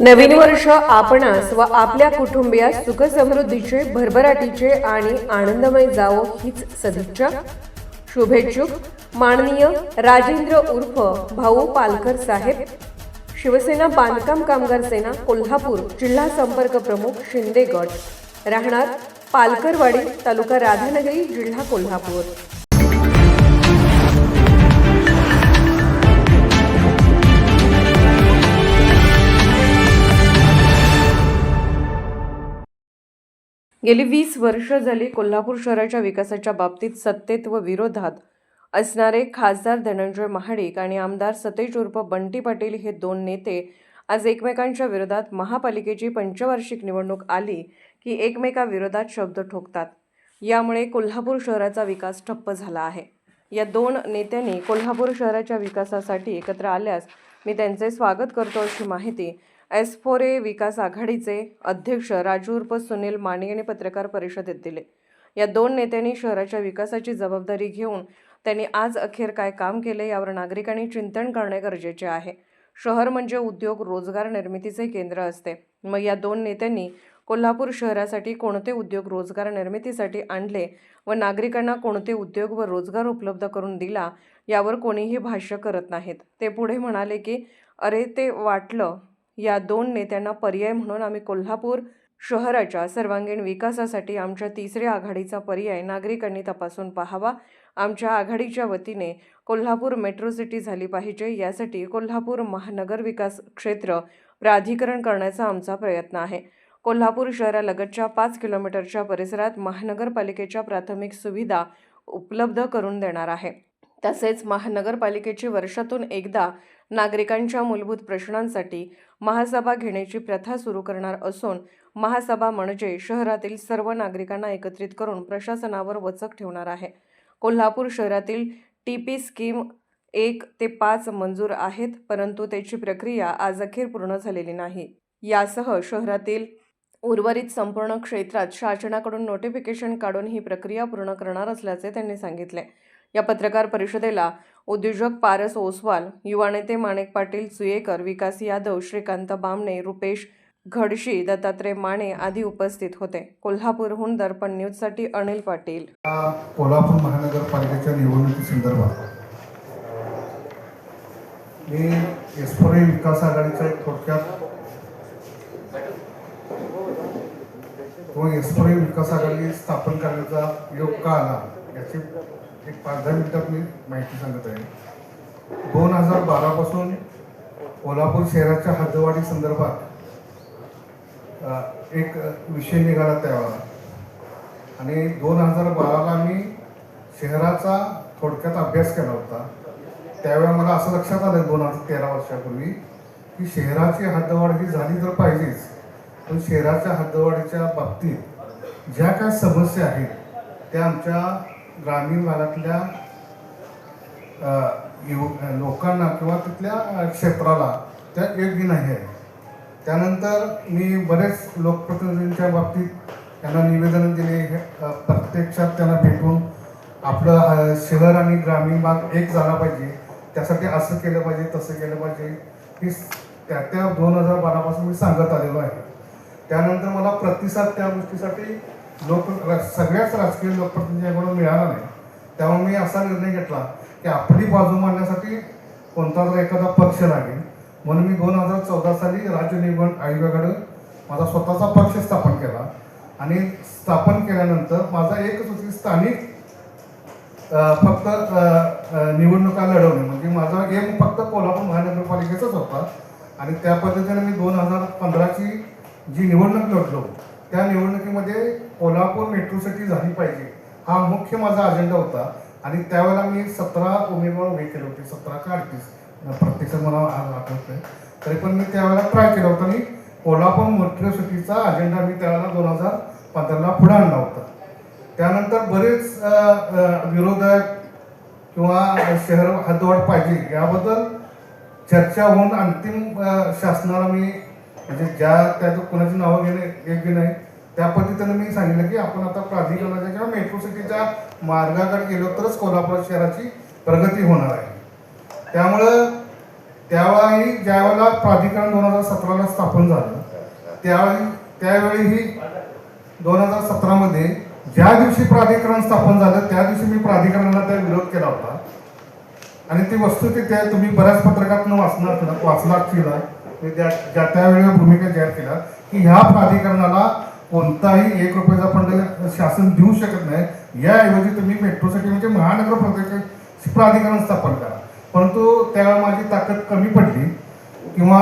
नवीन वर्ष आपणास व आपल्या कुटुंबियास सुखसमृद्धीचे भरभराटीचे आणि आनंदमय जावो हीच सदिच्छा. शुभेच्छुक माननीय राजेंद्र उर्फ भाऊ पालकर साहेब शिवसेना बांधकाम कामगार सेना कोल्हापूर जिल्हा संपर्क प्रमुख शिंदे गट राहणार पालकरवाडी तालुका राधानगरी जिल्हा कोल्हापूर. गेली वीस वर्ष झाली कोल्हापूर शहराच्या विकासाच्या बाबतीत सत्तेत व विरोधात असणारे खासदार धनंजय महाडिक आणि आमदार सतेज उर्फ बंटी पाटील हे दोन नेते आज एकमेकांच्या विरोधात महापालिकेची पंचवार्षिक निवडणूक आली की एकमेकाविरोधात शब्द ठोकतात. यामुळे कोल्हापूर शहराचा विकास ठप्प झाला आहे. या दोन नेत्यांनी कोल्हापूर शहराच्या विकासासाठी एकत्र आल्यास मी त्यांचे स्वागत करतो अशी माहिती एस फोरे विकास आघाडीचे अध्यक्ष राजू उर्फ सुनील माने यांनी पत्रकार परिषदेत दिले. या दोन नेत्यांनी शहराच्या विकासाची जबाबदारी घेऊन त्यांनी आज अखेर काय काम केले यावर नागरिकांनी चिंतन करणे गरजेचे आहे. शहर म्हणजे उद्योग रोजगार निर्मितीचे केंद्र असते. मग या दोन नेत्यांनी कोल्हापूर शहरासाठी कोणते उद्योग रोजगार निर्मितीसाठी आणले व नागरिकांना कोणते उद्योग व रोजगार उपलब्ध करून दिला यावर कोणीही भाष्य करत नाहीत. ते पुढे म्हणाले की अरे ते वाटलं या दोन नेत्यांना पर्याय म्हणून आम्ही कोल्हापूर शहराच्या सर्वांगीण विकासासाठी आमच्या तिसऱ्या आघाडीचा पर्याय नागरिकांनी तपासून पाहावा. आमच्या आघाडीच्या वतीने कोल्हापूर मेट्रो सिटी झाली पाहिजे. यासाठी कोल्हापूर महानगर विकास क्षेत्र प्राधिकरण करण्याचा आमचा प्रयत्न आहे. कोल्हापूर शहरालगतच्या पाच किलोमीटरच्या परिसरात महानगरपालिकेच्या प्राथमिक सुविधा उपलब्ध करून देणार आहे. तसेच महानगरपालिकेची वर्षातून एकदा नागरिकांच्या मूलभूत प्रश्नांसाठी महासभा घेण्याची प्रथा सुरू करणार असून महासभा म्हणजे शहरातील सर्व नागरिकांना एकत्रित करून प्रशासनावर वचक ठेवणार आहे. कोल्हापूर शहरातील टी पी स्कीम एक ते पाच मंजूर आहेत परंतु त्याची प्रक्रिया आज अखेर पूर्ण झालेली नाही. यासह शहरातील उर्वरित संपूर्ण क्षेत्रात शासनाकडून नोटिफिकेशन काढून ही प्रक्रिया पूर्ण करणार असल्याचे त्यांनी सांगितले. या पत्रकार परिषदेला उद्योजक पारस ओसवाल युवा नेते माणिक पाटील सुयेकर विकास यादव श्रीकांत बामणे रुपेश घडशी दत्तात्रय माने आदी उपस्थित होते. कोल्हापूरहून दर्पण न्यूजसाठी अनिल पाटील. कोल्हापूर महानगरपालिकेच्या निवडणुकी संदर्भात मी एस्पोरे विकास आघाडीचा एक थोडक्यात किंवा एस्पोरे विकास आघाडी स्थापन करण्याचा योग का आला याची एक पाच दहा मिनिटात मी माहिती सांगत आहे. दोन हजार बारापासून कोल्हापूर शहराच्या हद्दवाढी संदर्भात एक विषय निघाला त्यावेळा आणि दोन हजार बाराला मी शहराचा थोडक्यात अभ्यास केला होता. त्यावेळेला मला असं लक्षात आलं दोन हजार तेरा वर्षापूर्वी की शहराची हद्दवाढ ही झाली तर पाहिजेच. पण शहराच्या हद्दवाढीच्या बाबतीत ज्या काय समस्या आहेत त्या आमच्या ग्रामीण भागातल्या युव- लोकांना किंवा तिथल्या क्षेत्राला त्या योग्य नाही आहे. त्यानंतर मी बरेच लोकप्रतिनिधींच्या बाबतीत त्यांना निवेदन दिले. हे, प्रत्यक्षात त्यांना भेटून आपलं शहर आणि ग्रामीण भाग एक झाला पाहिजे. त्यासाठी असं केलं पाहिजे तसं केलं पाहिजे. ही त्या त्या दोन हजार बारापासून मी सांगत आलेलो आहे. त्यानंतर मला प्रतिसाद त्या गोष्टीसाठी लोक सगळ्याच राजकीय लोकप्रतिनिधींकडून मिळाला नाही. त्यामुळे मी असा निर्णय घेतला की आपली बाजू मांडण्यासाठी कोणता जर एखादा पक्ष लागेल. म्हणून मी दोन हजार चौदा साली राज्य निवडणूक आयोगाकडं माझा स्वतःचा पक्ष स्थापन केला. आणि स्थापन केल्यानंतर माझा एकच होती स्थानिक फक्त निवडणुका लढवणे. म्हणजे माझा एम फक्त कोल्हापूर महानगरपालिकेचाच होता. आणि त्या पद्धतीने मी दोन हजार पंधराची जी निवडणूक लढलो त्या निवडणुकीमध्ये कोल्हापूर मेट्रोसाठी झाली पाहिजे हा मुख्य माझा अजेंडा होता. आणि त्यावेळेला मी सतरा उमेदवार उभे केले होते सतरा का अडतीस? प्रत्यक्षात मला आठवत नाही. तरी पण मी त्यावेळेला ट्राय केला होता. आणि कोल्हापूर मेट्रो सिटीचा अजेंडा मी त्यावेळेला दोन हजार पंधराला पुढे आणला होता. त्यानंतर बरेच विरोधक किंवा शहर हद्दवाढ पाहिजे याबद्दल चर्चा होऊन अंतिम शासनाला मी म्हणजे ज्या त्याचं कोणाची नावं घेणे योग्य नाही त्या पद्धतीने मी सांगितलं की आपण आता प्राधिकरणाच्या किंवा मेट्रो सिटीच्या मार्गाकडे गेलो तरच कोल्हापूर शहराची प्रगती होणार आहे. त्यामुळं त्यावेळी ज्यावेळेला प्राधिकरण दोन हजार सतराला स्थापन झालं त्यावेळी त्यावेळीही दोन हजार सतरामध्ये ज्या दिवशी प्राधिकरण स्थापन झालं त्या दिवशी मी प्राधिकरणाला त्या विरोध केला होता. आणि ती वस्तुस्थिती त्या तुम्ही बऱ्याच पत्रकातनं वाचणार वाचला केला ज्या त्यावेळेला भूमिका जाहीर केला की ह्या प्राधिकरणाला कोणताही एक रुपयाचा फंड शासन देऊ शकत नाही. याऐवजी तुम्ही मेट्रोसाठी म्हणजे महानगर प्राधिकरण स्थापन करा. परंतु त्यावेळेला माझी ताकद कमी पडली किंवा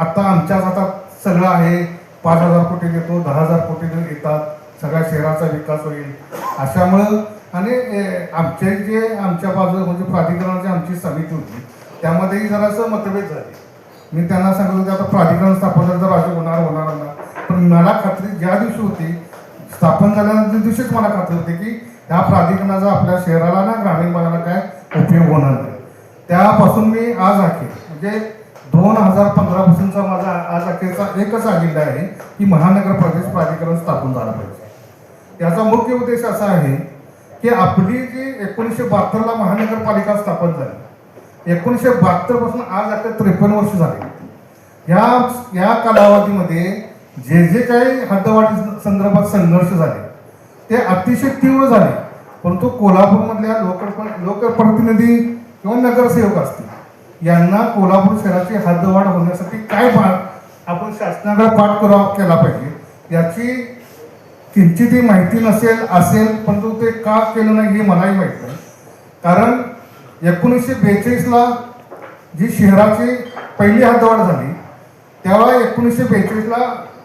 आता आमच्याच आता सगळं आहे. पाच हजार कोटी देतो दहा हजार कोटी येतात. सगळ्या शहराचा विकास होईल. अशामुळं आणि आमचे जे आमच्या बाजू म्हणजे प्राधिकरणाची आमची समिती होती त्यामध्येही जरासं मतभेद झाले. मी त्यांना सांगितलं होतं आता प्राधिकरण स्थापन झालं तर राजू होणार होणार होणार. पण मला खात्री ज्या दिवशी होती स्थापन झाल्यानंतर दिवशीच मला खात्री होती की ह्या प्राधिकरणाचा आपल्या शहराला ना ग्रामीण भागाला काय उपयोग होणार नाही. त्यापासून मी आज अखेर म्हणजे दोन हजार पंधरा पासूनचा माझा आज अखेरचा एकच अजेंडा आहे की महानगर प्रदेश प्राधिकरण स्थापन झालं पाहिजे. याचा मुख्य उद्देश असा आहे की आपली जी एकोणीसशे बहात्तरला महानगरपालिका स्थापन झाली एकोणीसशे बहात्तरपासून आज आता त्रेपन्न वर्ष झाली. या या कालावधीमध्ये जे जे काही हद्दवाढी संदर्भात संघर्ष झाले ते अतिशय तीव्र झाले. परंतु कोल्हापूरमधल्या लोकप्र लोकप्रतिनिधी किंवा नगरसेवक असतील यांना कोल्हापूर शहराची हद्दवाढ होण्यासाठी काय पा आपण शासनाकडे पाठपुरावा केला पाहिजे याची किंचितही माहिती नसेल असेल परंतु ते का केलं नाही हे मलाही माहीत नाही. कारण एकोणीसशे बेचाळीसला जी शहराची पहिली हद्दवाढ झाली तेव्हा एकोणीसशे बेचाळीसला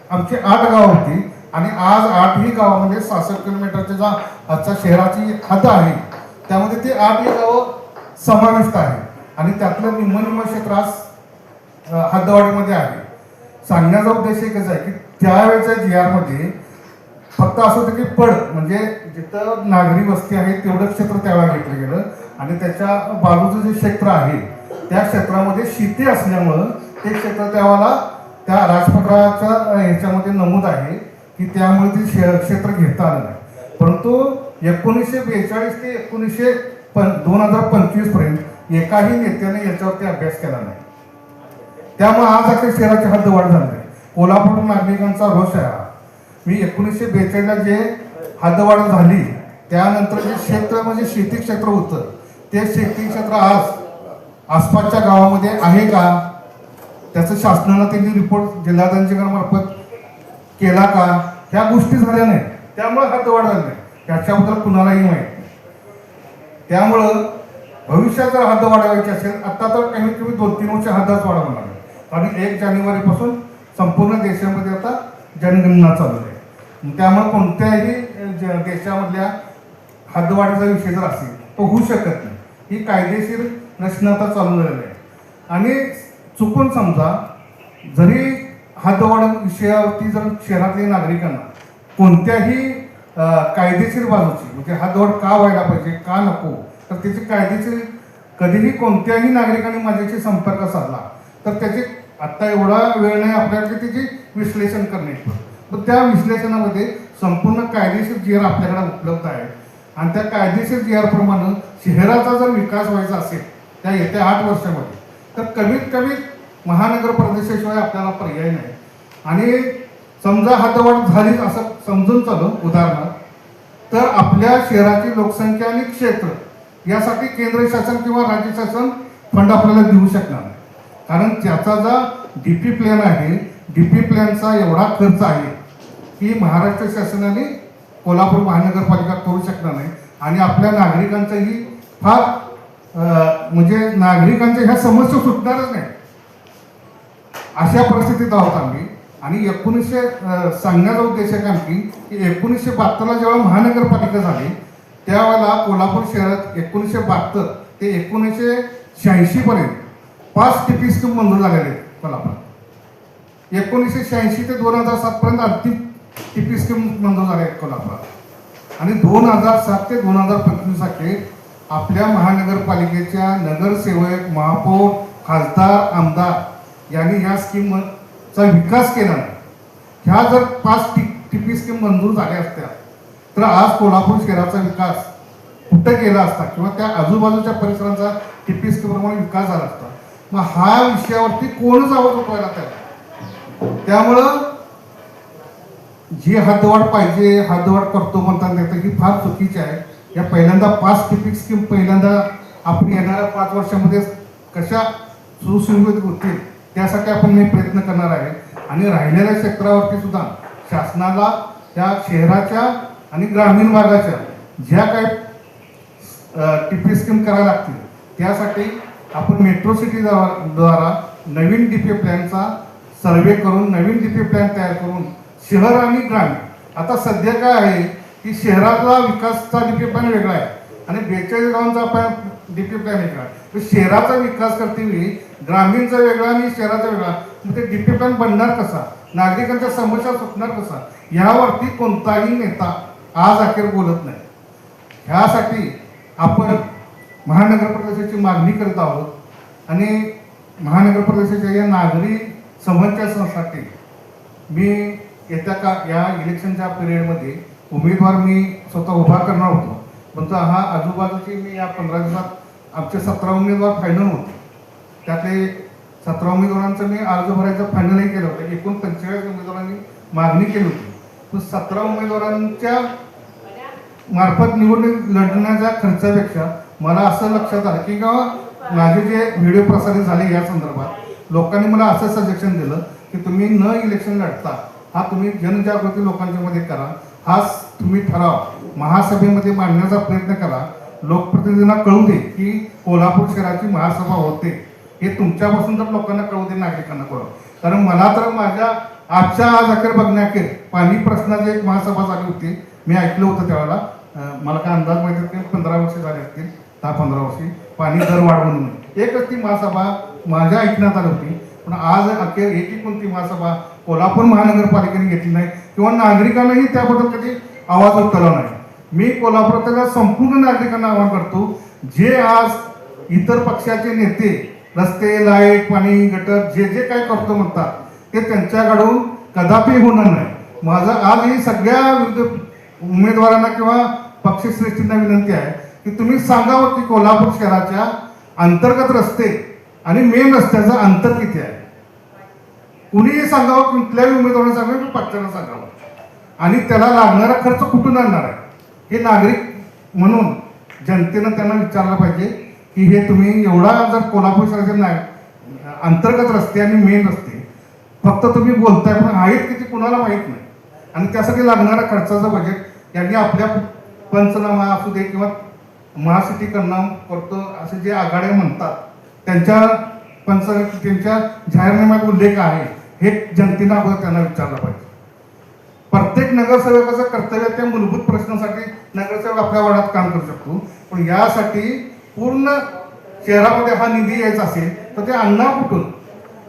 आमची आठ गावं होती आणि आज आठही गावामध्ये म्हणजे सहासष्ट किलोमीटरच्या जा आजच्या शहराची हद्द आहे त्यामध्ये ती आठही गावं समाविष्ट आहे आणि त्यातलं निम्म निम्म क्षेत्र आज हद्दवाडीमध्ये आहे. सांगण्याचा उद्देश एकच आहे की त्यावेळेच्या जी आरमध्ये फक्त असं होतं की पड म्हणजे जिथं नागरी वस्ती आहे तेवढं क्षेत्र त्यावेळेला घेतलं गेलं. आणि त्याच्या बाजूचं जे क्षेत्र आहे त्या क्षेत्रामध्ये शेती असल्यामुळं ते क्षेत्र त्यावाला त्या राजपत्राच्या ह्याच्यामध्ये नमूद आहे की त्यामुळे ते शे- क्षेत्र घेता आलं नाही परंतु एकोणीसशे बेचाळीस ते एकोणीसशे पण दोन हजार पंचवीसपर्यंत एकाही नेत्याने याच्यावरती अभ्यास केला नाही त्यामुळे आज अखेर शहराची हद्द वाढ झाली आहे. कोल्हापूर नागरिकांचा रोष आहे हा. मी एकोणीसशे बेचाळीसला जे हद्दवाढ झाली त्यानंतर जे क्षेत्र म्हणजे शेती क्षेत्र होतं ते शेती क्षेत्र आज आसपासच्या गावामध्ये आहे का? त्याचं शासनाला त्यांनी रिपोर्ट जिल्हाधिकाऱ्यांमार्फत केला का? ह्या गोष्टी झाल्या नाही त्यामुळे हद्दवाढ झाली नाही. त्याच्याबद्दल कुणालाही माहिती त्यामुळं भविष्यात जर हद्द वाढवायची असेल आता तर कमीत कमी दोन तीन वर्ष हद्दच वाढवणार आहे कारण एक जानेवारीपासून संपूर्ण देशामध्ये आता जनगणना चालू आहे. त्यामुळे कोणत्याही ज- देशामधल्या हद्दवाढीचा विषय जर असेल तो होऊ शकत नाही. ही कायदेशीर प्रश्न आता चालू झालेला आहे. आणि चुकून समजा जरी हद्दवाढ विषयावरती जर शहरातल्या नागरिकांना कोणत्याही कायदेशीर बाजूची म्हणजे हद्दवाढ का व्हायला पाहिजे का नको तर त्याची कायदेशीर कधीही कोणत्याही नागरिकांनी माझ्याशी संपर्क साधला तर त्याचे आत्ता एवढा वेळ नाही आपल्याकडे त्याचे विश्लेषण करणे. तर त्या विश्लेषणामध्ये संपूर्ण कायदेशीर जी आपल्याकडे उपलब्ध आहे. आणि त्या कायदेशीर जी शहराचा जर विकास व्हायचा असेल त्या येत्या आठ वर्षामध्ये तर कमीत कमी महानगर प्रदेशाशिवाय आपल्याला पर्याय नाही. आणि समजा हातवाट झाली असं समजून चालू उदाहरणार्थ तर आपल्या शहराची लोकसंख्या आणि क्षेत्र यासाठी केंद्र शासन किंवा राज्य शासन फंड आपल्याला देऊ शकणार नाही. कारण त्याचा जा डी पी प्लॅन आहे डी पी प्लॅनचा एवढा खर्च आहे की महाराष्ट्र शासनाने कोल्हापूर महानगरपालिका करू शकणार नाही. आणि आपल्या नागरिकांचंही फार म्हणजे नागरिकांच्या ह्या समस्या सुटणारच नाही. अशा परिस्थितीत आहोत आम्ही. आणि एकोणीसशे सांगण्याचा उद्देश आहे आणखी की एकोणीसशे बहात्तरला जेव्हा महानगरपालिका झाली त्यावेळेला कोल्हापूर शहरात एकोणीसशे बहात्तर ते एकोणीसशे शहाऐंशीपर्यंत पाच टिपी स्कीम मंजूर झालेले आहेत एकोणीसशे शहाऐंशी ते दोन हजार सातपर्यंत अंतिम अंतिम टीपी स्कीम मंजूर झाली आहे कोल्हापुरात. आणि दोन हजार सात ते दोन हजार पंचवीससाठी आपल्या महानगरपालिकेच्या नगरसेवक महापौर खासदार आमदार यांनी ह्या स्कीमचा विकास केला नाही. ह्या जर पाच टी टीपी स्कीम मंजूर झाल्या असत्या तर आज कोल्हापूर शहराचा विकास कुठं केला असता? किंवा त्या आजूबाजूच्या परिसरांचा टीपी स्कीमप्रमाणे विकास झाला असता? मग हा विषयावरती कोणच आवाज उठवायला त्यामुळं जी हातवाढ पाहिजे हातवाढ करतो म्हणतात येतं ही फार चुकीची आहे. या पहिल्यांदा पाच टिपिक स्कीम पहिल्यांदा आपण येणाऱ्या पाच वर्षामध्ये कशा सुसंगत होतील त्यासाठी आपण मी प्रयत्न करणार आहे. आणि राहिलेल्या क्षेत्रावरती सुद्धा शासनाला त्या शहराच्या आणि ग्रामीण भागाच्या ज्या काही टिपी स्कीम करायला लागतील त्यासाठी आपण मेट्रो सिटी द्वारा नवीन डीपी प्लॅनचा सर्वे करून नवीन डीपी प्लॅन तयार करून शहर आणि ग्रामीण. आता सध्या काय आहे की शहराचा विकासचा डीपी प्लॅन वेगळा आहे आणि बेचाळीस गावांचा पण डी पी प्लॅन वेगळा आहे. तर शहराचा विकास करतेवेळी ग्रामीणचा वेगळा आणि शहराचा वेगळा. मग ते डीपी प्लॅन बनणार कसा? नागरिकांच्या समस्या सुटणार कसा? ह्यावरती कोणताही नेता आज अखेर बोलत नाही. ह्यासाठी आपण महानगर प्रदेशाची मागणी करत आहोत आणि महानगर प्रदेशाच्या या नागरी समस्यासाठी मी येत्या का या इलेक्शनच्या पिरियडमध्ये उमेदवार मी स्वतः उभा करणार होतो. पण हा आजूबाजूची मी या पंधरा दिवसात आमचे सतरा उमेदवार फायनल होते. त्यातले सतरा उमेदवारांचं मी अर्ज भरायचं फायनलही केलं होतं. एकूण पंचेचाळीस उमेदवारांनी मागणी केली होती. पण सतरा उमेदवारांच्या मार्फत निवडणूक लढण्याच्या खर्चापेक्षा मला असं लक्षात आलं की का माझे जे व्हिडिओ प्रसारित झाले या संदर्भात लोकांनी मला असं सजेशन दिलं की तुम्ही न इलेक्शन लढता हा तुम्ही जनजागृती लोकांच्या मध्ये करा. हा तुम्ही ठराव महासभेमध्ये मांडण्याचा प्रयत्न करा. लोकप्रतिनिधींना कळू दे की कोल्हापूर शहराची महासभा होते. हे तुमच्यापासून तर लोकांना कळू दे नागरिकांना कळू कारण मला तर माझ्या आजच्या आज अखेर बघण्याखेर पाणी प्रश्नाची एक महासभा झाली होती. मी ऐकलं होतं त्यावेळेला. मला काय अंदाज माहिती आहे की पंधरा वर्ष झाले असतील. दहा पंधरा वर्षी. पाणी दर वाढ म्हणून. एकच ती महासभा माझ्या ऐकण्यात आली होती. पण आज अखेर एकही कोणती महासभा कोल्हापूर महानगरपालिकेने घेतली नाही किंवा नागरिकांनाही त्याबद्दल कधी आवाज उठला नाही. मी कोल्हापुरातल्या संपूर्ण नागरिकांना आवाहन करतो जे आज इतर पक्षाचे नेते रस्ते लाइट पाणी गटर जे जे काय करतो म्हणतात ते त्यांच्याकडून कदापि होणार नाही. माझं आजही सगळ्या विरुद्ध उमेदवारांना किंवा पक्षश्रेष्ठींना विनंती आहे की तुम्ही सांगावं की कोल्हापूर शहराच्या अंतर्गत रस्ते आणि मेन रस्त्याचं अंतर किती आहे. कुणीही सांगावं कुठल्याही उमेदवाराने सांगावं किंवा पक्षानं सांगावं. आणि त्याला लागणारा खर्च कुठून आणणार आहे? हे नागरिक म्हणून जनतेनं त्यांना विचारलं पाहिजे की हे तुम्ही एवढा जर कोल्हापूर शहराचे नाही अंतर्गत रस्ते आणि मेन रस्ते फक्त तुम्ही बोलताय पण आहेत किती कुणाला माहीत नाही? आणि त्यासाठी लागणारा खर्चाचं बजेट यांनी आपल्या पंचनामा असू दे किंवा महासिटीकरणा करतो असे जे आघाड्या म्हणतात त्यांच्या पंच त्यांच्या जाहीरनाम्यात उल्लेख आहे. हे जनतेनं अगोदर त्यांना विचारलं पाहिजे. प्रत्येक नगरसेवकाचं कर्तव्य त्या मूलभूत प्रश्नासाठी नगरसेवक आपल्या वार्डात काम करू शकतो. पण यासाठी पूर्ण शहरामध्ये हा निधी यायचा असेल तर ते अण्णा कुठून?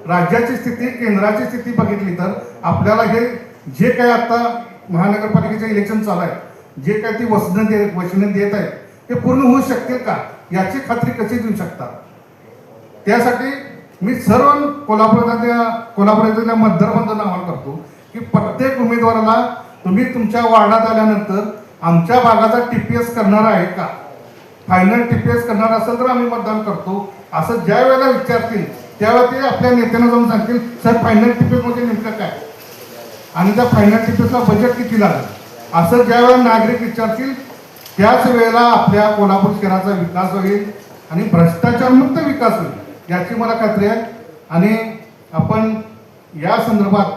राज्याची स्थिती केंद्राची स्थिती बघितली तर आपल्याला हे जे काही आता महानगरपालिकेचे इलेक्शन चालू आहे जे काही ती वचनं दे वचनं देत आहेत ते पूर्ण होऊ शकतील का? याची खात्री कशी देऊ शकतात त्यासाठी मी सर्व कोल्हापुरातल्या कोल्हापुरातल्या मतदारबंधांना आवाहन करतो की प्रत्येक उमेदवाराला तुम्ही तुमच्या वार्डात आल्यानंतर आमच्या भागाचा टी पी एस करणार आहे का? फायनल टी पी एस करणार असेल तर आम्ही मतदान करतो. असं ज्या वेळेला विचारतील त्यावेळेला ते आपल्या नेत्यांना जाऊन सांगतील सर फायनल टी पी एसमध्ये नेमकं काय? आणि त्या फायनल टी पी एसला बजेट किती लागेल? असं ज्या वेळेला नागरिक विचारतील त्याच वेळेला आपल्या कोल्हापूर शहराचा विकास होईल आणि भ्रष्टाचारमुक्त विकास होईल. याची मला खात्री आहे. आणि आपण या संदर्भात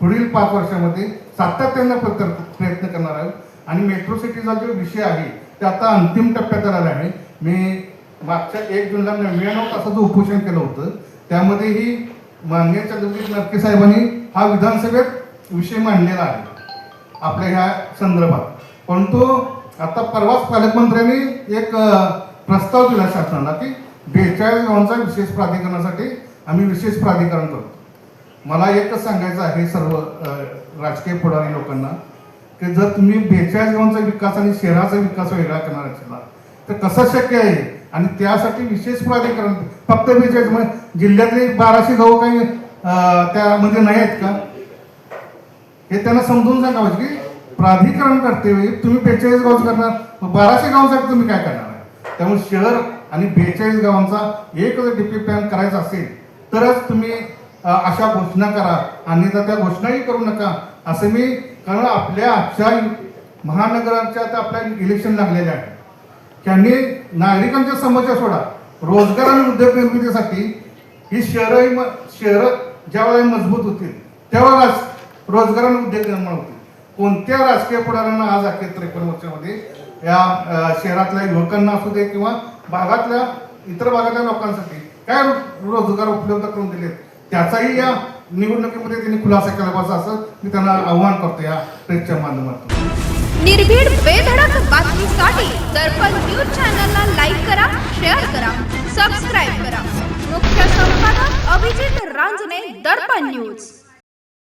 पुढील पाच वर्षामध्ये सातत्यानं प्रयत्न प्रयत्न करणार आहोत. आणि मेट्रो सिटीचा जो विषय आहे ते आता अंतिम टप्प्यात आला आहे. मी मागच्या एक जूनला नव्याण्णव तासाचं उपोषण केलं होतं. त्यामध्येही माननीय चंद्रजीत नरके साहेबांनी हा विधानसभेत विषय मांडलेला आहे. आपल्या ह्या संदर्भात. परंतु आता परवाच पालकमंत्र्यांनी एक प्रस्ताव दिला शासनाला की बेचाळीस गावांचा विशेष प्राधिकरणासाठी आम्ही विशेष प्राधिकरण करतो. मला एकच सांगायचं आहे सर्व राजकीय पुढारी लोकांना की जर तुम्ही बेचाळीस गावांचा विकास आणि शहराचा विकास वेगळा करणार असला तर कसं शक्य आहे? आणि त्यासाठी विशेष प्राधिकरण फक्त बेचाळीस म्हणजे जिल्ह्यातले बाराशे गाव काही त्यामध्ये नाही आहेत का? हे त्यांना समजून सांगा की प्राधिकरण करते म्हणजे तुम्ही बेचाळीस गाव करणार बाराशे गावासाठी तुम्ही काय करणार? आहे त्यामुळे शहर आणि बेचाळीस गावांचा एक जर डीपी प्लॅन करायचा असेल तरच तुम्ही अशा घोषणा करा. आणि तर त्या घोषणाही करू नका. असं मी कारण आपल्या आजच्या महानगराच्या आता आपल्या इलेक्शन लागलेल्या आहे त्यांनी नागरिकांच्या समस्या सोडा. रोजगार आणि उद्योग निर्मितीसाठी ही शहरं म- शहरं ज्यावेळेला मजबूत होतील त्यावेळेलाच रोजगार आणि उद्योग निर्माण होतील. कोणत्या राजकीय पुढाऱ्यांना आज अखेर त्रेपन्न वर्षामध्ये या शहरातल्या युवकांना असू दे किंवा भागातल्या इतर भागातल्या लोकांसाठी काय रोजगार उपलब्ध करून दिले त्याचाही या निवडणुकीमध्ये त्यांनी खुलासा केला पाहिजे असं मी त्यांना आव्हान करतो या प्रेसच्या माध्यमातून. निर्भीड बेधडक बातमीसाठी दर्पण न्यूज चॅनलला लाईक करा शेअर करा सबस्क्राईब करा. मुख्य संपादक अभिजित रांजने दर्पण न्यूज.